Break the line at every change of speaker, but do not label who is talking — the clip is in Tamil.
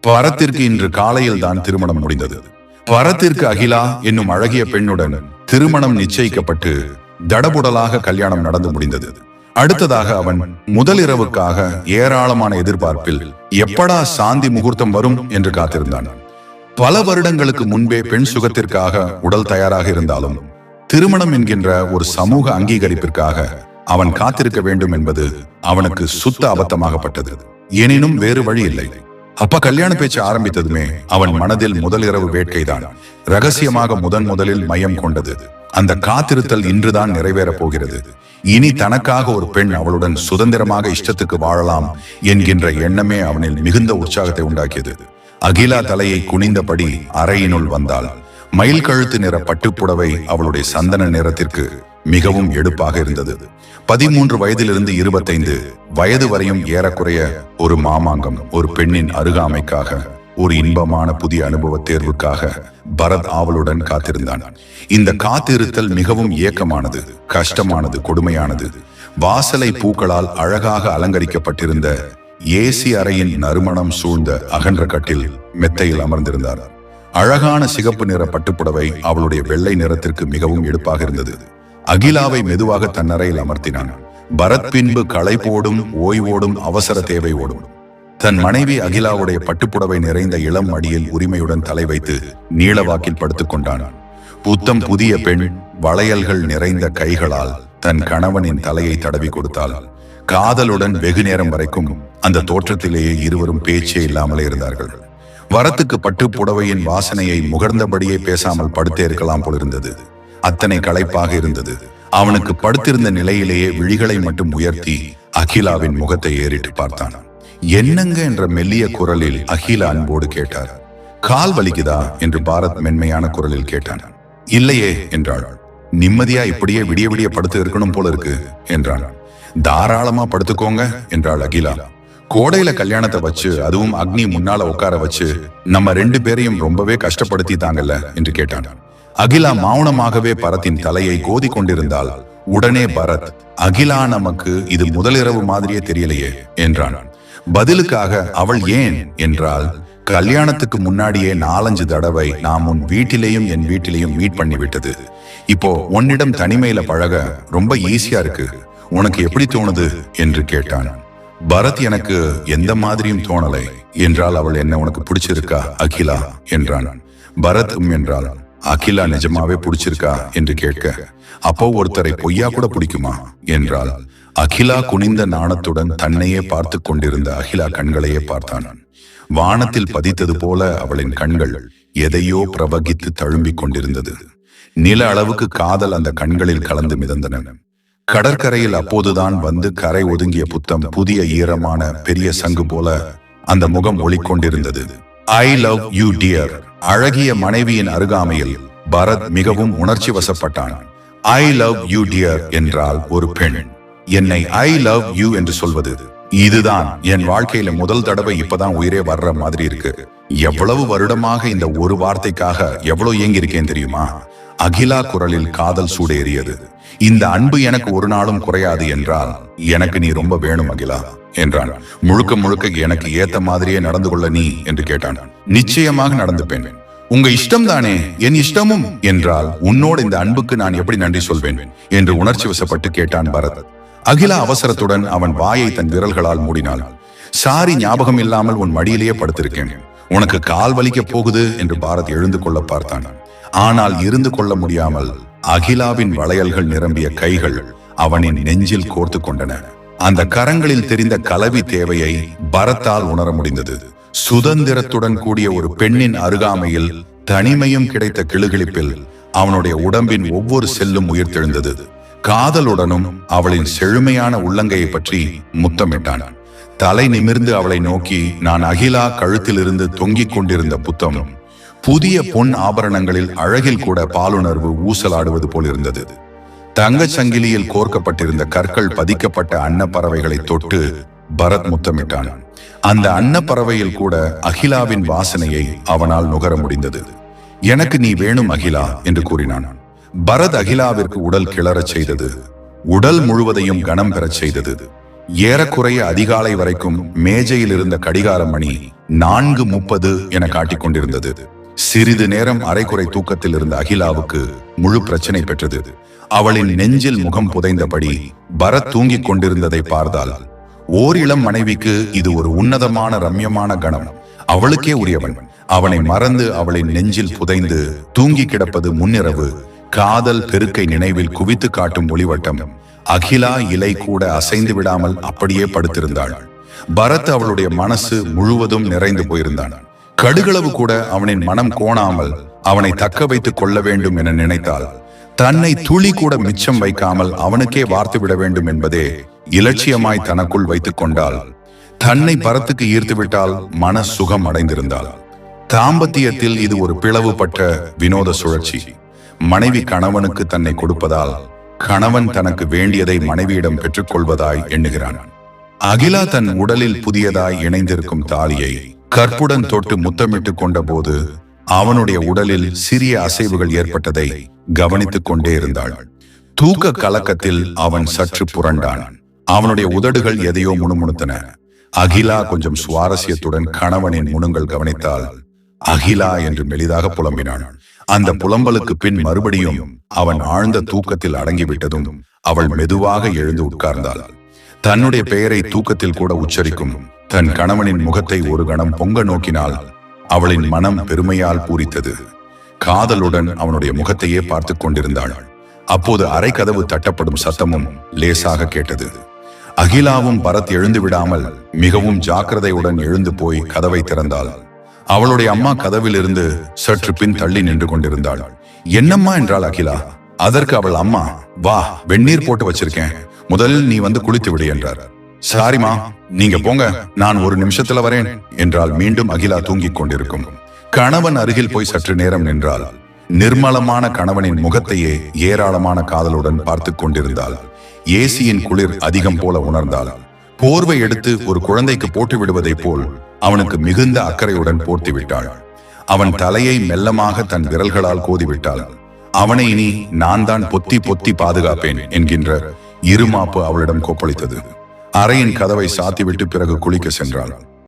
பரத்திற்கு இன்று காலையில் தான் திருமணம் முடிந்தது. பரத்திற்கு அகிலா என்னும் அழகிய பெண்ணுடன் திருமணம் நிச்சயிக்கப்பட்டு தடபுடலாக கல்யாணம் நடந்து முடிந்தது. அடுத்ததாக அவன் முதல் இரவுக்காக ஏராளமான எதிர்பார்ப்பில் எப்படா சாந்தி முகூர்த்தம் வரும் என்று காத்திருந்தான். பல வருடங்களுக்கு முன்பே பெண் சுகத்திற்காக உடல் தயாராக இருந்தாலும் திருமணம் என்கின்ற ஒரு சமூக அங்கீகரிப்பிற்காக அவன் காத்திருக்க வேண்டும் என்பது அவனுக்கு சுத்த அபத்தமாகப்பட்டது. எனினும் வேறு வழி இல்லை. அப்ப கல்யாண பேச்சு ஆரம்பித்ததுமே அவன் மனதில் முதல் இரவு வேட்கைதான். ரகசியமாக முதன் முதலில் மையம் கொண்டது. அந்த காத்திருத்தல் இன்றுதான் நிறைவேறப் போகிறது. இனி தனக்காக ஒரு பெண் அவளுடன் சுதந்திரமாக இஷ்டத்துக்கு வாழலாம் என்கின்ற எண்ணமே அவனில் மிகுந்த உற்சாகத்தை உண்டாக்கியது. அகிலா தலையை குனிந்தபடி அறையினுள் வந்தாள். மயில் கழுத்து நிற பட்டுப்புடவை அவளுடைய சந்தன நிறத்திற்கு மிகவும் எடுப்பாக இருந்தது. பதிமூன்று வயதிலிருந்து இருபத்தைந்து வயது வரையும் ஏறக்குறைய ஒரு மாமாங்கம் ஒரு பெண்ணின் அருகாமைக்காக ஒரு இன்பமான புதிய அனுபவ தேர்வுக்காக பரத் ஆவலுடன் காத்திருந்தான். இந்த காத்திருத்தல் மிகவும் ஏக்கமானது கஷ்டமானது கொடுமையானது. வாசலை பூக்களால் அழகாக அலங்கரிக்கப்பட்டிருந்த ஏசி அறையின் நறுமணம் சூழ்ந்த அகன்ற கட்டில் மெத்தையில் அமர்ந்திருந்தார். அழகான சிகப்பு நிற பட்டுப்புடவை அவளுடைய வெள்ளை நிறத்திற்கு மிகவும் எடுப்பாக இருந்தது. அகிலாவை மெதுவாக தன் அறையில் அமர்த்தினான். பரத் பின்பு களைப்போடும் ஓய்வோடும் அவசர தேவையோடும் தன் மனைவி அகிலாவுடைய பட்டுப்புடவை நிறைந்த இளம் அடியில் உரிமையுடன் தலை வைத்து நீளவாக்கில் படுத்துக் கொண்டான். புத்தம் புதிய பெண் வளையல்கள் நிறைந்த கைகளால் தன் கணவனின் தலையை தடவி கொடுத்தாள். காதலுடன் வெகு நேரம் வரைக்கும் அந்த தோற்றத்திலேயே இருவரும் பேச்சே இல்லாமலே இருந்தார்கள். வரத்துக்கு பட்டு புடவையின் வாசனையை முகர்ந்தபடியே பேசாமல் படுத்தே இருக்கலாம் போலிருந்தது. அத்தனை களைப்பாக இருந்தது. அவனுக்கு படுத்திருந்த நிலையிலேயே விழிகளை மட்டும் உயர்த்தி அகிலாவின் முகத்தை ஏறிட்டு பார்த்தான். என்னங்க என்ற மெல்லிய குரலில் அகிலா அன்போடு கேட்டார். கால் வலிக்குதா? என்று பாரத் மென்மையான குரலில் கேட்டான். இல்லையே என்றாள். நிம்மதியா இப்படியே விடிய விடிய படுத்து இருக்கணும் போல இருக்கு என்றான். தாராளமா படுத்துக்கோங்க என்றாள் அகிலா. கோடையில கல்யாணத்தை வச்சு அதுவும் அக்னி முன்னால உட்கார வச்சு நம்ம ரெண்டு பேரையும் ரொம்பவே கஷ்டப்படுத்தி தாங்கல்ல என்று கேட்டான். அகிலா மௌனமாகவே பரத்தின் தலையை கோதி கொண்டிருந்தால் உடனே பரத் அகிலா நமக்கு இது முதலிரவு மாதிரியே தெரியலையே என்றான். பதிலுக்காக அவள் ஏன்? என்றால் கல்யாணத்துக்கு முன்னாடியே நாலஞ்சு தடவை நாம் உன் வீட்டிலேயும் என் வீட்டிலேயும் மீட் பண்ணி விட்டது இப்போ உன்னிடம் தனிமையில பழக ரொம்ப ஈஸியா இருக்கு. உனக்கு எப்படி தோணுது? என்று கேட்டான். பரத் எனக்கு எந்த மாதிரியும் தோணலை. என்றால் அவள் என்ன உனக்கு பிடிச்சிருக்கா அகிலா? என்றான். பரத் உம் என்றால் அகிலா நிஜமாவே பிடிச்சிருக்கா? என்று கேட்க. அப்போ ஒருத்தரை பொய்யா கூட பிடிக்குமா? என்றால் அகிலா குனிந்த நாணத்துடன் தன்னையே பார்த்து கொண்டிருந்த அகிலா கண்களையே பார்த்தான். வானத்தில் பதித்தது போல அவளின் கண்கள் எதையோ பிரவகித்து தழும்பிக் கொண்டிருந்தது. நில அளவுக்கு காதல் அந்த கண்களில் கலந்து மிதந்தன. கடற்கரையில் அப்போதுதான் வந்து கரை ஒதுங்கிய புத்தம் புதிய ஈரமான பெரிய சங்கு போல அந்த முகம் ஒளிக்கொண்டிருந்தது. ஐ லவ் யூ டியர் அழகிய மனைவியின் அருகாமையில் பரத் மிகவும் உணர்ச்சி வசப்பட்டான். ஐ லவ் யூ டியர் என்றால் ஒரு பெண். என்னை ஐ லவ் யூ என்று சொல்வது இதுதான். என் வாழ்க்கையில முதல் தடவை இப்பதான் உயிரே வர்ற மாதிரி இருக்கு. எவ்வளவு வருடமாக இந்த ஒரு வார்த்தைக்காக எவ்வளவு இயங்கியிருக்கேன் தெரியுமா? அகிலா குரலில் காதல் சூடேறியது. இந்த அன்பு எனக்கு ஒரு நாளும் குறையாது என்றால் எனக்கு நீ ரொம்ப வேணும் அகிலா என்றான். முழுக்க முழுக்க எனக்கு ஏத்த மாதிரியே நடந்து கொள்ள நீ என்று கேட்டான். நிச்சயமாக நடந்துப்பேன். உங்க இஷ்டம் தானே என் இஷ்டமும் என்றால் உன்னோடு இந்த அன்புக்கு நான் எப்படி நன்றி சொல்வேன்? என்று உணர்ச்சி வசப்பட்டு கேட்டான் பரத். அகிலா அவசரத்துடன் அவன் வாயை தன் விரல்களால் மூடினாள். சாரி ஞாபகம் இல்லாமல் உன் மடியிலேயே படுத்திருக்கேன். உனக்கு கால் வலிக்க போகுது என்று பாரத் எழுந்து கொள்ள பார்த்தான். ஆனால் இருந்து கொள்ள முடியாமல் அகிலாவின் வளையல்கள் நிரம்பிய கைகள் அவனின் நெஞ்சில் கோர்த்து கொண்டன. அந்த கரங்களில் தெரிந்த கலவி தேவையை பரத்தால் உணர முடிந்தது. சுதந்திரத்துடன் கூடிய ஒரு பெண்ணின் அருகாமையில் தனிமையும் கிடைத்த கிளுகிழிப்பில் அவனுடைய உடம்பின் ஒவ்வொரு செல்லும் உயிர்த்தெழுந்தது. காதலுடனும் அவளின் செழுமையான உள்ளங்கையை பற்றி முத்தமிட்டான். தலை நிமிர்ந்து அவளை நோக்கி நான் அகிலா கழுத்திலிருந்து தொங்கிக் கொண்டிருந்த புத்தம் புதிய பொன் ஆபரணங்களில் அழகில் கூட பாலுணர்வு ஊசலாடுவது போலிருந்தது. தங்கச் சங்கிலியில் கோர்க்கப்பட்டிருந்த கற்கள் பதிக்கப்பட்ட அன்னப்பறவைகளை தொட்டு பரத் முத்தமிட்டான். அந்த அன்னப்பறவையில் கூட அகிலாவின் வாசனையை அவனால் நுகர முடிந்தது. எனக்கு நீ வேணும் அகிலா என்று கூறினான். பரத் அகிலாவிற்கு உடல் கிளறச் செய்தது. உடல் முழுவதையும் கனம் பெறச் செய்தது. ஏறக்குறைய அதிகாலை வரைக்கும் மேஜையில் இருந்த கடிகார மணி நான்கு முப்பது என காட்டிக் கொண்டிருந்தது. சிறிது நேரம் அரைக்குறை தூக்கத்தில் இருந்த அகிலாவுக்கு முழு பிரச்சனை பெற்றது. அவளின் நெஞ்சில் முகம் புதைந்தபடி பரத் தூங்கிக் கொண்டிருந்ததை பார்த்தால் ஓரிளம் மனைவிக்கு இது ஒரு உன்னதமான ரம்யமான கணம். அவளுக்கே உரியவன். அவனை மறந்து அவளின் நெஞ்சில் புதைந்து தூங்கி கிடப்பது முன்னிரவு காதல் பெருக்கை நினைவில் குவித்து காட்டும் ஒளிவட்டம். அகிலா இலை கூட அசைந்து விடாமல் அப்படியே படுத்திருந்தாள். பரத் அவளுடைய மனசு முழுவதும் நிறைந்து போயிருந்தான். கடுகளவு கூட அவனின் மனம் கோணாமல் அவனை தக்க வைத்துக் கொள்ள வேண்டும் என நினைத்தாள் தன்னை துளி கூட மிச்சம் வைக்காமல் அவனுக்கே வார்த்து விட வேண்டும் என்பதே இலட்சியமாய் தனக்குள் வைத்துக் கொண்டாள் தன்னை பரத்துக்கு ஈர்த்து விட்டால் மன சுகம் அடைந்திருந்தாள் தாம்பத்தியத்தில் இது ஒரு பிளவுபட்ட வினோத சுழற்சி. மனைவி கணவனுக்கு தன்னை கொடுப்பதால் கணவன் தனக்கு வேண்டியதை மனைவியிடம் பெற்றுக்கொள்வதாய் எண்ணுகிறான். அகிலா தன் உடலில் புதியதாய் இணைந்திருக்கும் தாலியை கற்புடன் தொட்டு முத்தமிட்டுக் கொண்டபோது அவனுடைய உடலில் சிறிய அசைவுகள் ஏற்பட்டதை கவனித்துக் கொண்டே இருந்தாள். தூக்க கலக்கத்தில் அவன் சற்று புரண்டான். அவனுடைய உதடுகள் எதையோ முணுமுணுத்தன. அகிலா கொஞ்சம் சுவாரஸ்யத்துடன் கணவனின் முணுங்கள் கவனித்தால் அகிலா என்று மெலிதாக புலம்பினான். அந்த புலம்பலுக்கு பின் மறுபடியும் அவன் ஆழ்ந்த தூக்கத்தில் அடங்கிவிட்டதும் அவள் மெதுவாக எழுந்து உட்கார்ந்தாள். தன்னுடைய பெயரை தூக்கத்தில் கூட உச்சரிக்கும் தன் கணவனின் முகத்தை ஒரு கணம் பொங்க நோக்கினால் அவளின் மனம் பெருமையால் பூரித்தது. காதலுடன் அவனுடைய முகத்தையே பார்த்து கொண்டிருந்தாள். அப்போது அரை கதவு தட்டப்படும் சத்தமும் லேசாக கேட்டது. அகிலாவும் பரத் எழுந்து விடாமல் மிகவும் ஜாக்கிரதையுடன் எழுந்து போய் கதவை திறந்தாள். அவளுடைய அம்மா கதவில் இருந்து சற்று பின் தள்ளி நின்று கொண்டிருந்தாள். என்னம்மா? என்றாள் அகிலா. அதற்கு அவள் அம்மா வா வெந்நீர் போட்டு வச்சிருக்கேன். முதலில் நீ வந்து குளித்து விடு என்றார். சாரிமா நீங்க போங்க. நான் ஒரு நிமிஷத்துல வரேன். என்றால் மீண்டும் அகிலா தூங்கிக் கொண்டிருக்கும். கணவன் அருகில் போய் சற்று நேரம் நின்றாள் நிர்மலமான கணவனின் முகத்தையே ஏராளமான காதலுடன் பார்த்து கொண்டிருந்தாள் ஏசியின் குளிர் அதிகம் போல உணர்ந்தாள் போர்வை எடுத்து ஒரு குழந்தைக்கு போட்டு விடுவதைப் போல் அவனுக்கு மிகுந்த அக்கறையுடன் போர்த்தி விட்டாள். அவன் தலையை மெல்லமாக தன் விரல்களால் கோதிவிட்டாள். அவனை இனி நான் தான் பொத்தி பொத்தி பாதுகாப்பேன் என்கின்ற இருமாப்பு அவளிடம் கொப்பளித்தது. அறையின் கதவை சாத்திவிட்டு பிறகு குளிக்க சென்றாள்.